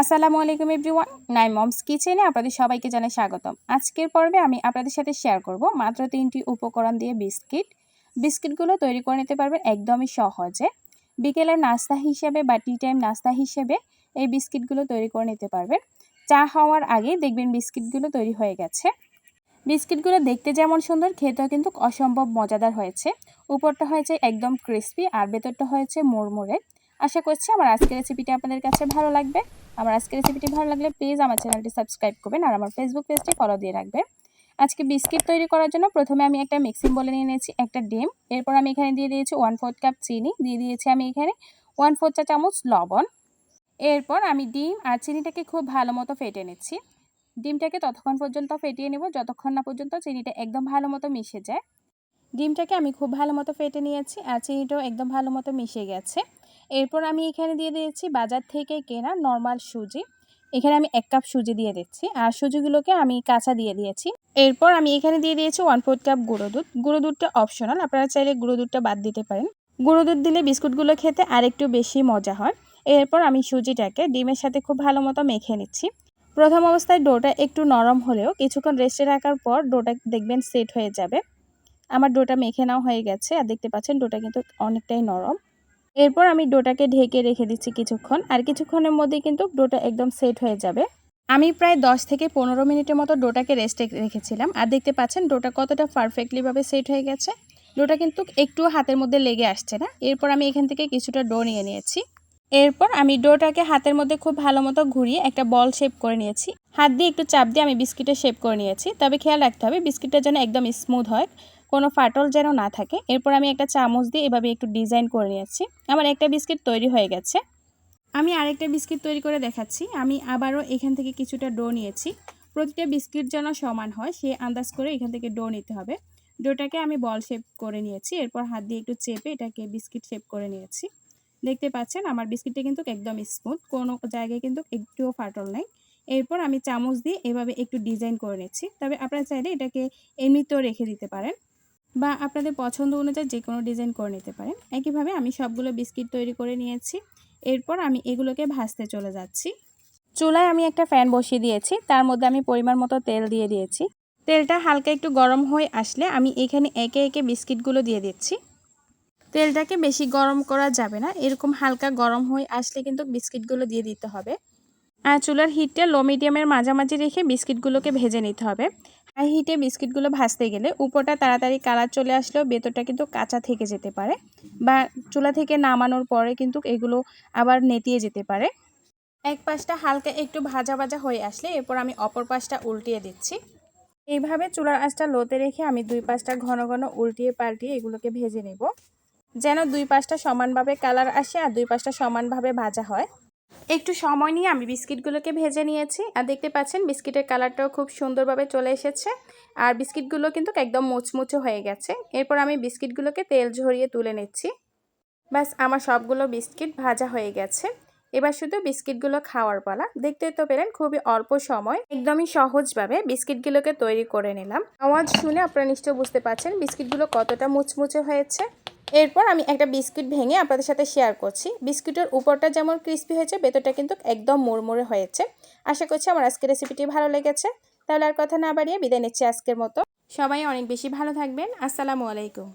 আসসালামু আলাইকুম এভরিওয়ান নাই মমস কিচেনে আপনাদের সবাইকে জানাই স্বাগতম। আজকের পর্বে আমি আপনাদের সাথে শেয়ার করব মাত্র তিনটি উপকরণ দিয়ে বিস্কিট। বিস্কিটগুলো তৈরি করে নিতে পারবেন একদমই সহজে। বিকেলের নাস্তা হিসেবে বা টি টাইম নাস্তা হিসেবে এই বিস্কিটগুলো তৈরি করে নিতে পারবেন। চা হওয়ার আগেই দেখবেন বিস্কিটগুলো তৈরি হয়ে গেছে। বিস্কিটগুলো দেখতে যেমন সুন্দর, খেতেও কিন্তু অসম্ভব মজাদার হয়েছে। উপরটা হয়েছে একদম ক্রিস্পি আর ভেতরটা হয়েছে মুড়মুড়ে। আশা করছি আমার আজকের রেসিপিটি আপনাদের কাছে ভালো লাগবে। আমার আজকের রেসিপিটি ভালো লাগলে প্লিজ আমার চ্যানেলটি সাবস্ক্রাইব করবেন আর আমার ফেসবুক পেজটি ফলো দিয়ে রাখবেন। আজকে বিস্কিট তৈরি করার জন্য প্রথমে আমি একটা মিক্সিং বলে নিয়ে নিয়েছি, একটা ডিম। এরপর আমি এখানে দিয়ে দিয়েছি ওয়ান ফোর্থ কাপ চিনি, দিয়ে দিয়েছি আমি এখানে ওয়ান ফোর্থ চা চামচ লবণ। এরপর আমি ডিম আর চিনিটাকে খুব ভালো মতো ফেটে নিচ্ছি। ডিমটাকে ততক্ষণ পর্যন্ত ফেটিয়ে নেব, যতক্ষণ না পর্যন্ত চিনিটা একদম ভালো মতো মিশে যায়। ডিমটাকে আমি খুব ভালো মতো ফেটে নিয়েছি আর চিনিটাও একদম ভালো মতো মিশে গেছে। এরপর আমি এখানে দিয়ে দিয়েছি বাজার থেকে কেনা নর্মাল সুজি। এখানে আমি এক কাপ সুজি দিয়ে দিচ্ছি আর সুজিগুলোকে আমি কাঁচা দিয়ে দিয়েছি। এরপর আমি এখানে দিয়ে দিয়েছি ওয়ান ফোর্থ কাপ গুঁড়ো দুধ। গুঁড়ো দুধটা অপশনাল আপনারা চাইলে গুঁড়ো দুধটা বাদ দিতে পারেন। গুঁড়ো দুধ দিলে বিস্কুটগুলো খেতে আরেকটু বেশি মজা হয়। এরপর আমি সুজিটাকে ডিমের সাথে খুব ভালো মতো মেখে নিচ্ছি। প্রথম অবস্থায় ডোটা একটু নরম হলেও কিছুক্ষণ রেস্টে রাখার পর ডোটা দেখবেন সেট হয়ে যাবে। আমার ডোটা মেখে নেওয়া হয়ে গেছে আর দেখতে পাচ্ছেন ডোটা কিন্তু অনেকটাই নরম। এরপর আমি ডোটাকে ঢেকে রেখে দিচ্ছি কিছুক্ষণ, আর কিছুক্ষণের মধ্যে কিন্তু ডোটা একদম সেট হয়ে যাবে। আমি প্রায় 10 থেকে পনেরো মিনিটের মতো ডোটাকে রেস্টে রেখেছিলাম, আর দেখতে পাচ্ছেন ডোটা কতটা পারফেক্টলিভাবে সেট হয়ে গেছে। ডোটা কিন্তু একটু হাতের মধ্যে লেগে আসছে না। এরপর আমি এখান থেকে কিছুটা ডো নিয়ে নিয়েছি। এরপর আমি ডোটাকে হাতের মধ্যে খুব ভালো মতো ঘুরিয়ে একটা বল শেপ করে নিয়েছি। হাত দিয়ে একটু চাপ দিয়ে আমি বিস্কিটের শেপ করে নিয়েছি। তবে খেয়াল রাখতে হবে, বিস্কিটটা যেন একদম স্মুথ হয়। কোনো ফাটল যেন না থাকে। এরপর আমি একটা চামচ দিয়ে এভাবে একটু ডিজাইন করে নিয়েছি। আমার একটা বিস্কিট তৈরি হয়ে গেছে। আমি আরেকটা বিস্কিট তৈরি করে দেখাচ্ছি। আমি আবারও এখান থেকে কিছুটা ডো নিয়েছি। প্রতিটা বিস্কিট যেন সমান হয় সে আন্দাজ করে এখান থেকে ডো নিতে হবে। ডোটাকে আমি বল শেপ করে নিয়েছি। এরপর হাত দিয়ে একটু চেপে এটাকে বিস্কিট শেপ করে নিয়েছি। দেখতে পাচ্ছেন, আমার বিস্কিটটা কিন্তু একদম স্মুথ কোনো জায়গায় কিন্তু একটুও ফাটল নেই। এরপর আমি চামচ দিয়ে এভাবে একটু ডিজাইন করে নিচ্ছি। তবে আপনারা চাইলে এটাকে এমনিতেও রেখে দিতে পারেন। বা আপনাদের পছন্দ অনুযায়ী যে কোনো ডিজাইন করে নিতে পারেন। একইভাবে আমি সবগুলো বিস্কিট তৈরি করে নিয়েছি। এরপর আমি এগুলোকে ভাজতে চলে যাচ্ছি। চুলায় আমি একটা ফ্যান বসিয়ে দিয়েছি। তার মধ্যে আমি পরিমাণ মতো তেল দিয়ে দিয়েছি। তেলটা হালকা একটু গরম হয়ে আসলে আমি এখানে একে একে বিস্কিটগুলো দিয়ে দিচ্ছি। তেলটাকে বেশি গরম করা যাবে না। এরকম হালকা গরম হয়ে আসলে কিন্তু বিস্কিটগুলো দিয়ে দিতে হবে। চুলার হিটটা লো মিডিয়ামের মাঝামাঝি রেখে বিস্কিটগুলোকে ভেজে নিতে হবে। হাই হিটে বিস্কিটগুলো ভাজতে গেলে উপরটা তাড়াতাড়ি কালার চলে আসলেও ভেতরটা কিন্তু কাঁচা থেকে যেতে পারে বা চুলা থেকে নামানোর পরে কিন্তু এগুলো আবার নেতিয়ে যেতে পারে। এক পাশটা হালকা একটু ভাজা ভাজা হয়ে আসলে এরপর আমি অপর পাশটা উল্টিয়ে দিচ্ছি। এইভাবে চুলার আঁচটা লোতে রেখে আমি দুই পাশটা ঘন ঘন উল্টিয়ে পাল্টিয়ে এগুলোকে ভেজে নেব। যেন দুই পাশটা সমানভাবে কালার আসে আর দুই পাশটা সমানভাবে ভাজা হয়। একটু সময় নিয়ে আমি বিস্কিটগুলোকে ভেজে নিয়েছি। আর দেখতে পাচ্ছেন, বিস্কিটের কালারটাও খুব সুন্দরভাবে চলে এসেছে। আর বিস্কিটগুলো কিন্তু একদম মুচমুচে হয়ে গেছে। এরপর আমি বিস্কিটগুলোকে তেল ঝরিয়ে তুলে নিচ্ছি। ব্যাস, আমার সবগুলো বিস্কিট ভাজা হয়ে গেছে। এবার শুধু বিস্কিটগুলো খাওয়ার পালা। দেখতে তো পেলেন, খুবই অল্প সময়। একদমই সহজভাবে বিস্কিটগুলোকে তৈরি করে নিলাম। আওয়াজ শুনে আপনারা নিশ্চয় বুঝতে পারছেন, বিস্কিটগুলো কতটা মুচমুচে হয়েছে। এরপর আমি একটা বিস্কুট ভেঙে আপনাদের সাথে শেয়ার করছি। বিস্কুটের উপরটা যেমন ক্রিস্পি হয়েছে, ভেতরটা কিন্তু একদম মুড়মুড়ে হয়েছে। আশা করছি আমার আজকের রেসিপিটি ভালো লেগেছে। তাহলে আর কথা না বাড়িয়ে বিদায় নিচ্ছি আজকের মতো। সবাই অনেক বেশি ভালো থাকবেন। আসসালামু আলাইকুম।